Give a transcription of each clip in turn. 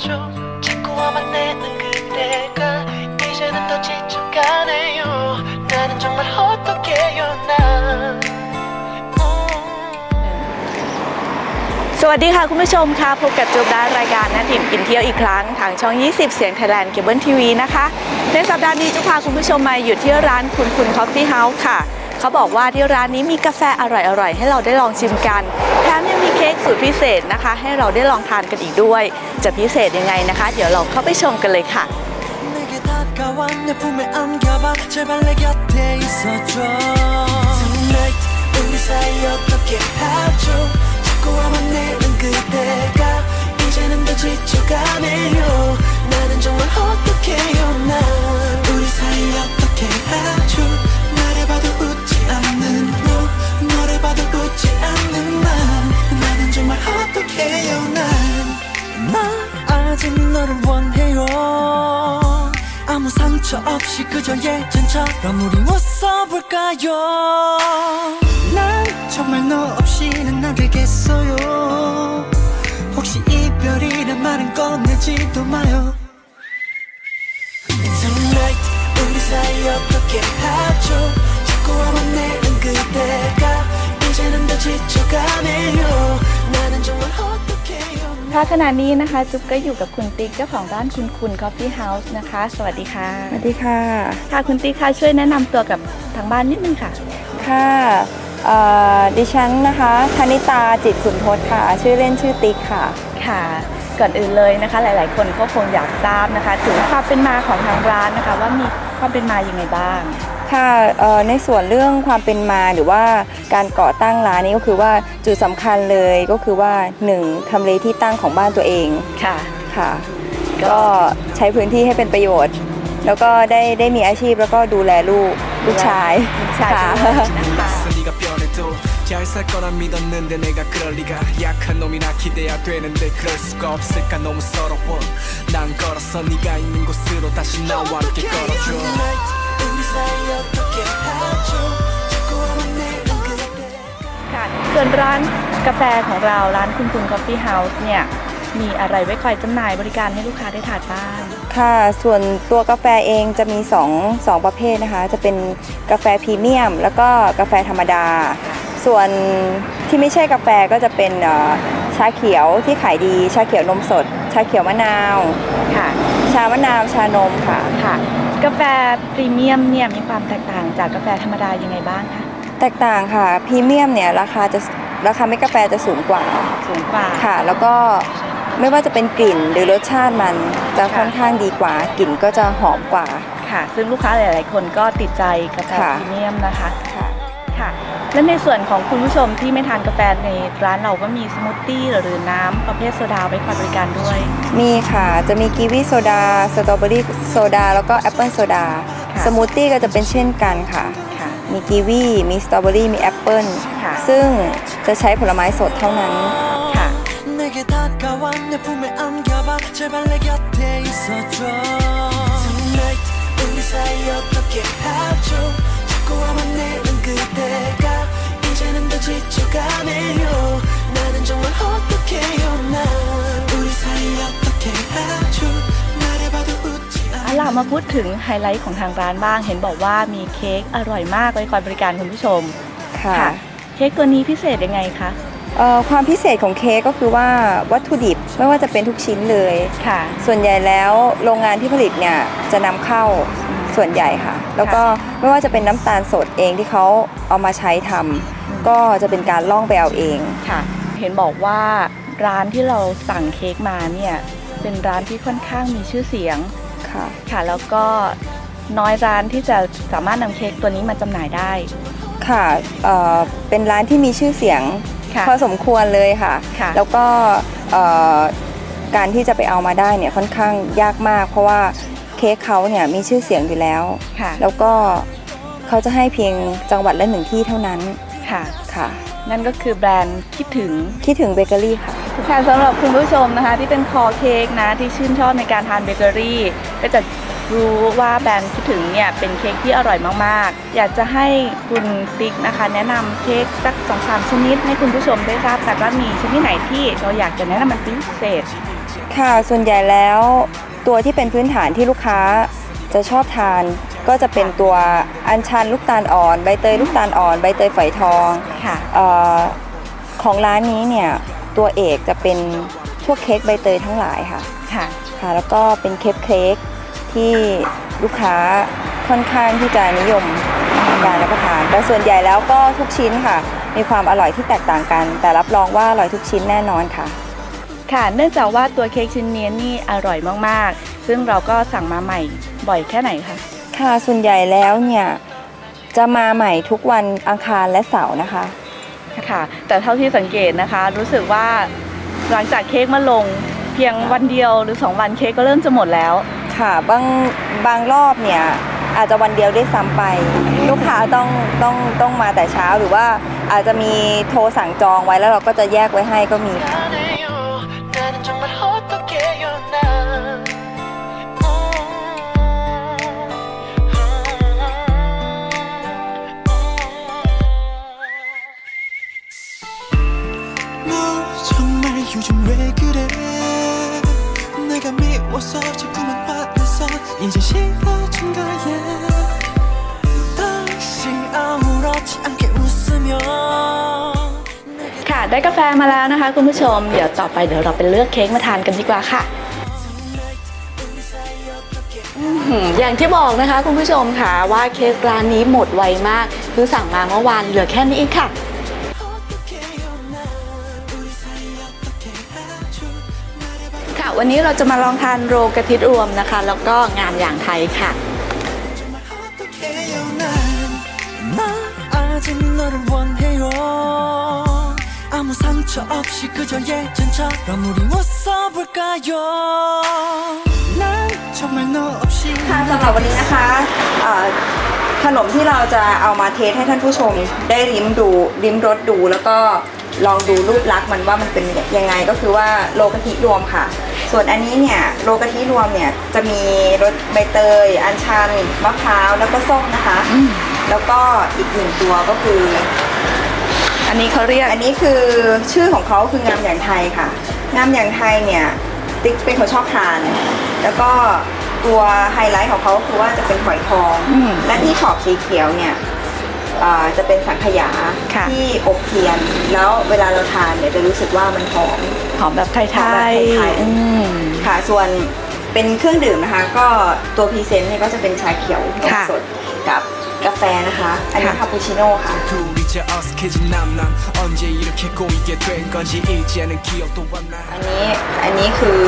해줘 자꾸 화만 내는 그대가 이제는 더 지쳐가네요 나는 정말 어떡해요 난 음. สวัสดีค่ะคุณผู้ชมค่ะพบกับจูบดารายการนาถิ่นกินเที่ยวอีกครั้งทางช่อง 20 เสียงไทยแลนด์เคเบิลทีวีนะคะ ในสัปดาห์นี้จะพาคุณผู้ชมมาอยู่ที่ร้านคุณคุณคอฟฟี่เฮาส์ค่ะ เขาบอกว่าที่ร้านนี้มีกาแฟอร่อยๆ ให้เราได้ลองชิมกัน แถมยังมีเ ค้กสูตรพิเศษนะคะ ให้เราได้ลองทานกันอีกด้วย จะพิเศษยังไงนะคะ เดี๋ยวเราเข้าไปชมกันเลยค่ะ 내게 다가와 내 품에 안겨봐 제발 내 곁에 있어줘 Tonight 우리 사이 어떻게 하죠 자꾸 화만 내는 그대가 없이 그저 예전처럼 우리 웃어볼까요? 난 정말 너 없이는 안 되겠어요. 혹시 이별이란 말은 꺼내지도 마요. Tonight 우리 사이 어떻게 하죠? 자꾸 화만 내는 그대가 이제는 더 지쳐가네요. 나는 정말 ค่ะขณะนี้นะคะ จุ๊บก็อยู่กับคุณติ๊กเจ้าของร้านคุณคุณคอฟฟี่เฮาส์นะคะ สวัสดีค่ะ สวัสดีค่ะ ค่ะคุณติ๊กค่ะช่วยแนะนำตัวกับทางบ้านนิดนึงค่ะ ค่ะเอ่อดิฉันนะคะธนิตาจิตขุนทศค่ะ ชื่อเล่นชื่อติ๊กค่ะ ค่ะ ก่อนอื่นเลยนะคะ หลาย ๆ คนก็คงอยากทราบนะคะ ถึงความเป็นมาของทางร้านนะคะ ว่ามีความเป็นมาอย่างไงบ้าง ค่ะเอ่อในส่วนเรื่องความเป็นมาหรือว่าการก่อตั้งร้านนี้ก็คือว่าจุดสำคัญเลยก็คือว่าหนึ่งทำเลที่ตั้งของบ้านตัวเองค่ะค่ะก็ก็ใช้พื้นที่ให้เป็นประโยชน์ แล้วก็ได้ได้มีอาชีพแล้วก็ดูแลลูกลูกชายลูกชายค่ะด้วยนะ ค่ะส่วนร้านกาแฟของเราร้านคุณคุณกาแฟเฮาส์เนี่ย มีอะไรไว้คอยจำหน่ายบริการให้ลูกค้าได้ถาดบ้าง ค่ะ ส่วนตัวกาแฟเองจะมี2 2ประเภทนะคะ จะเป็นกาแฟพรีเมียม แล้วก็กาแฟธรรมดา ส่วนที่ไม่ใช่กาแฟก็จะเป็นชาเขียวที่ขายดี ชาเขียวนมสด ชาเขียวมะนาวค่ะ ชามะนาวชานมค่ะค่ะ กาแฟพรีเมียมเนี่ยมีความแตกต่างจากกาแฟธรรมดายังไงบ้างคะแตกต่างค่ะพรีเมียมเนี่ยราคาจะราคาเม็ดกาแฟจะสูงกว่าสูงกว่าค่ะ แล้วก็ไม่ว่าจะเป็นกลิ่นหรือรสชาติมันจะค่ะค่อนข้างดีกว่ากลิ่นก็จะหอมกว่าค่ะ ซึ่งลูกค้าหลาย ๆ คนก็ติดใจกาแฟค่ะพรีเมียมนะคะค่ะค่ะ และในส่วนของคุณผู้ชมที่ไม่ทานกาแฟในร้านเราก็มีสมูทตี้หรือน้ำประเภทโซดาไว้คอยบริการด้วย มีค่ะ จะมีกีวีโซดา สตรอเบอรี่โซดา แล้วก็แอปเปิลโซดา ค่ะ สมูทตี้ก็จะเป็นเช่นกันค่ะ ค่ะ มีกีวี มีสตรอเบอรี่ มีแอปเปิล ค่ะ ซึ่งจะใช้ผลไม้สดเท่านั้น ค่ะ 내게 다가와 내 품에 안겨봐 제발 내 곁에 있어줘 Tonight 우리 사이 어떻게 하죠 자꾸 화만 내는 그대가 이제는 더 지쳐가네요 나는 정말 어떡해요 난 우리 사이 어떻게 하죠 나를 봐도 웃지 เอาล่ะมาพูดถึงไฮไลท์ของทางร้านบ้าง เห็นบอกว่ามีเค้กอร่อยมากไว้คอยบริการคุณผู้ชม ค่ะ เค้กตัวนี้พิเศษยังไงคะ เอ่อความพิเศษของเค้กก็คือว่าวัตถุดิบไม่ว่าจะเป็นทุกชิ้นเลย ค่ะ ส่วนใหญ่แล้วโรงงานที่ผลิตเนี่ยจะนำเข้าส่วนใหญ่ค่ะ แล้วก็ไม่ว่าจะเป็นน้ำตาลสดเองที่เขาเอามาใช้ทำ ก็จะเป็นการล่องไปเอาเองค่ะ เห็นบอกว่าร้านที่เราสั่งเค้กมาเนี่ยเป็นร้านที่ค่อนข้างมีชื่อเสียงค่ะ ค่ะ แล้วก็น้อยร้านที่จะสามารถนำเค้กตัวนี้มาจำหน่ายได้ ค่ะเอ่อเป็นร้านที่มีชื่อเสียงค่ะพอสมควรเลยค่ะค่ะแล้วก็เอ่อการที่จะไปเอามาได้เนี่ยค่อนข้างยากมาก เพราะว่าเค้กเขาเนี่ยมีชื่อเสียงอยู่แล้วค่ะแล้วก็เขาจะให้เพียงจังหวัดละหนึ่งที่เท่านั้น ค่ะค่ะ นั่นก็คือแบรนด์คิดถึงคิดถึงเบเกอรี่ค่ะ ค่ะสำหรับคุณผู้ชมนะคะ ที่เป็นคอเค้กนะที่ชื่นชอบในการทานเบเกอรี่ก็จะรู้ว่าแบรนด์คิดถึงเนี่ยเป็นเค้กที่อร่อยมากๆ อยากจะให้คุณติ๊กนะคะ แนะนำเค้กสักสองสามชนิดให้คุณผู้ชมได้ทราบกันว่ามีชนิดไหนที่เราอยากจะแนะนำมันเป็นพิเศษ ค่ะส่วนใหญ่แล้วตัวที่เป็นพื้นฐานที่ลูกค้าจะชอบทาน ก็จะเป็นตัวอัญชันลูกตาลอ่อน ใบเตยลูกตาลอ่อน ใบเตยฝอยทองค่ะเออของร้านนี้เนี่ยตัวเอกจะเป็นพวกเค้กใบเตยทั้งหลายค่ะค่ะค่ะ แล้วก็เป็นเค้กเค้กที่ลูกค้าค่อนข้างที่จะนิยมการรับประทานแต่ส่วนใหญ่แล้วก็ทุกชิ้นค่ะ มีความอร่อยที่แตกต่างกัน แต่รับรองว่าอร่อยทุกชิ้นแน่นอนค่ะ ค่ะ เนื่องจากว่าตัวเค้กชิ้นนี้นี่อร่อยมากๆ ซึ่งเราก็สั่งมาใหม่บ่อยแค่ไหนคะ ค่ะส่วนใหญ่แล้วเนี่ยจะมาใหม่ทุกวันอังคารและเสาร์นะคะค่ะแต่เท่าที่สังเกตนะคะ รู้สึกว่าหลังจากเค้กมาลงเพียงวันเดียวหรือ 2 วันเค้กก็เริ่มจะหมดแล้ว ค่ะบางบางรอบเนี่ยอาจจะวันเดียวได้ซ้ำไป ลูกค้าต้องต้องต้องมาแต่เช้าหรือว่าอาจจะมีโทรสั่งจองไว้แล้วเราก็จะแยกไว้ให้ก็มีค่ะ 요즘 왜 그래 내가 미워서 자꾸만 화내서 이제 싫어진 거야 다시 아무렇지 않게 웃으며 ค่ะ ได้กาแฟมาแล้วนะคะ คุณผู้ชม เดี๋ยวต่อไปเดี๋ยวเราไปเลือกเค้กมาทานกันดีกว่าค่ะอื้อหืออย่างที่บอกนะคะ คุณผู้ชมค่ะว่าเค้กร้านนี้หมดไวมากคือสั่งมาเมื่อวานเหลือแค่นี้เองค่ะ วันนี้เราจะมาลองทานโรกระทิดรวมนะคะ แล้วก็งานอย่างไทยค่ะค่ะสำหรับวันนี้นะคะขนมที่เราจะเอามาเทสให้ท่านผู้ชมได้ริมดูริมรสดูแล้วก็ลองดูรูปลักษณ์มันว่ามันเป็นยังไงก็คือว่าโลกะทิรวมค่ะ ส่วนอันนี้เนี่ยโลกะทิรวมเนี่ยจะมีรสใบเตย อัญชันมะพร้าวแล้วก็ส้มนะคะ แล้วก็อีกหนึ่งตัวก็คือ อันนี้เขาเรียกอันนี้คือชื่อของเขาคืองามอย่างไทยค่ะ งามอย่างไทยเนี่ยติ๊กเป็นคนชอบทาน แล้วก็ตัวไฮไลท์ของเขาก็คือว่าจะเป็นฝอยทองอืมและที่ขอบสีเขียวเนี่ยอ่าจะเป็นสังขยาค่ะที่อบเทียน แล้วเวลาเราทานเนี่ยจะรู้สึกว่ามันหอม หอมแบบไท หอมแบบ ย ไทย ๆ ๆ อืม ค่ะ ส่วนเป็นเครื่องดื่มนะคะ ก็ตัวพรีเซนต์เนี่ยก็จะเป็นชาเขียวนม ค่ะ สดกับกาแฟนะคะ อันนี้ ค่ะ คาปูชิโน่ค่ะ 둘이 자 어색해진 남남 언제 이렇게 꼬이게 된 건지 이제는 기억도 안 나 อันนี้อันนี้คือ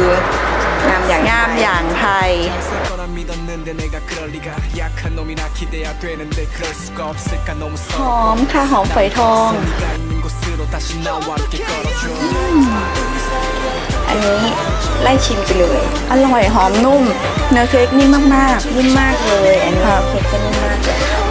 งามอย่าง งามอย่างไทย 잘 쓸 거라 믿었는데 내가 그럴 리가 약한 놈이나 기대야 되는데 그럴 수가 없을까 너무 หอมค่ะหอมฝอยทอง 네가 있는 곳으로 다시 나와 함께 걸어줘 อันนี้ไล่ชิมไปเลย อร่อยหอมนุ่ม เนื้อเค้กนิ่มมาก นิ่มมากเลย อันนี้ ครับ เค้กก็นิ่มมากเลย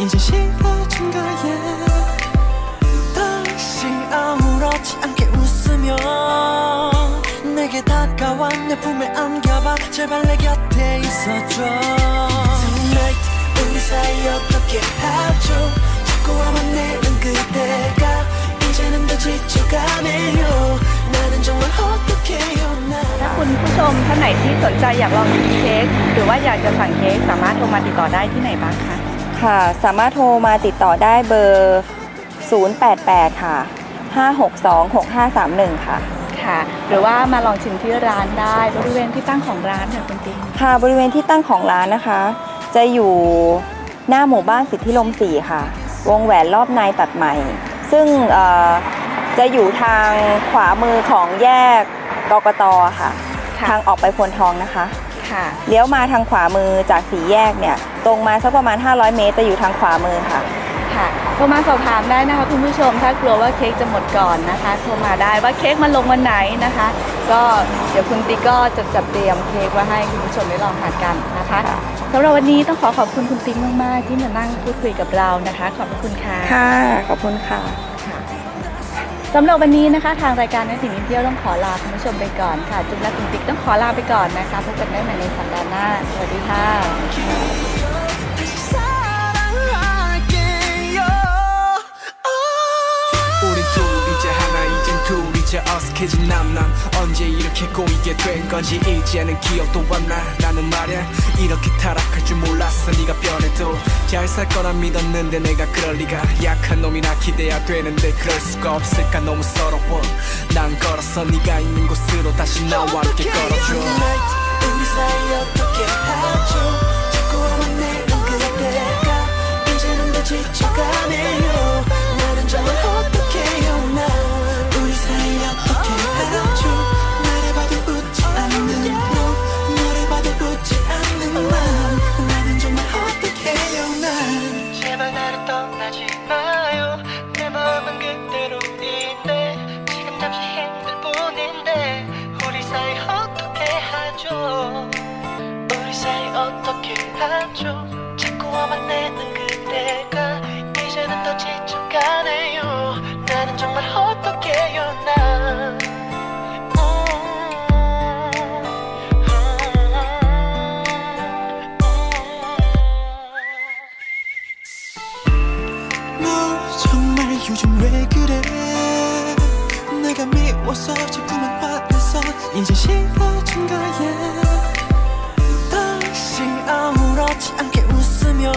이제 싫어진 거야 다시 아무렇지 않게 웃으며 내게 다가와 내 품에 안겨봐 제발 내 곁에 있어줘 Tonight 우리 사이 어떻게 하죠 자꾸 와만 내는 그대가 이제는 더 지쳐가네요 나는 정말 어떡해요 난 ๆ ถ้าคุณผู้ชมท่านไหนที่สนใจอยากลองชิมเค้กหรือว่าอยากจะสั่งเค้กสามารถโทรมาติดต่อได้ที่ไหนบ้างคะ ค่ะ สามารถโทรมาติดต่อได้เบอร์ 088 ค่ะ 562 6531 ค่ะค่ะ หรือว่ามาลองชิมที่ร้านได้บริเวณที่ตั้งของร้านค่ะคุณติ๊กค่ะบริเวณที่ตั้งของร้านนะคะ จะอยู่หน้าหมู่บ้านสิทธิลม4ค่ะ วงแหวนรอบในตัดใหม่ซซึ่งเอ่อจะอยู่ทางขวามือของแยกกกตค่ะค่ะทางออกไปพลทองนะคะ ค่ะเลี้ยวมาทางขวามือจากสี่แยกเนี่ย ตรงมาสักประมาณ 500 เมตรจะอยู่ทางขวามือค่ะ ค่ะโทรมาสอบถามได้นะคะคุณผู้ชมถ้ากลัวว่าเค้กจะหมดก่อนนะคะโทรมาได้ว่าเค้กมันลงวันไหนนะคะ ก็เดี๋ยวคุณติ๊กก็จะจัดเตรียมเค้กไว้ให้คุณผู้ชมได้ลองทานกันนะคะสำหรับวันนี้ต้องขอขอบคุณคุณติ๊กมากๆ ที่มานั่งพูดคุยกับเรานะคะ ขอบพระคุณค่ะค่ะขอบคุณค่ะค่ะ สำหรับวันนี้นะคะ ทางรายการนักสินเที่ยวต้องขอลาคุณผู้ชมไปก่อนค่ะ จุ๊บและคุณติ๊กต้องขอลาไปก่อนนะคะพบกันได้ใหม่ในสัปดาห์หน้า สวัสดีค่ะ 어색해진 남남. 언제 이렇게 꼬이게 된 건지 이제는 기억도 안나. 나는 말야 이렇게 타락할 줄 몰랐어. 네가 변해도 잘 살 거라 믿었는데 내가 그럴 리가. 약한 놈이나 기대야 되는데 그럴 수가 없을까. 너무 서러워. 난 걸었어 네가 있는 곳으로 다시 나와 함께 걸어줘 요즘 왜 그래? 내가 미워서 자꾸만 화내서 이제 싫어진 거야. 다시 아무렇지 않게 웃으며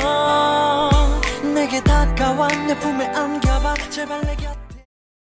내게 다가와 내 품에 안겨봐. 제발 내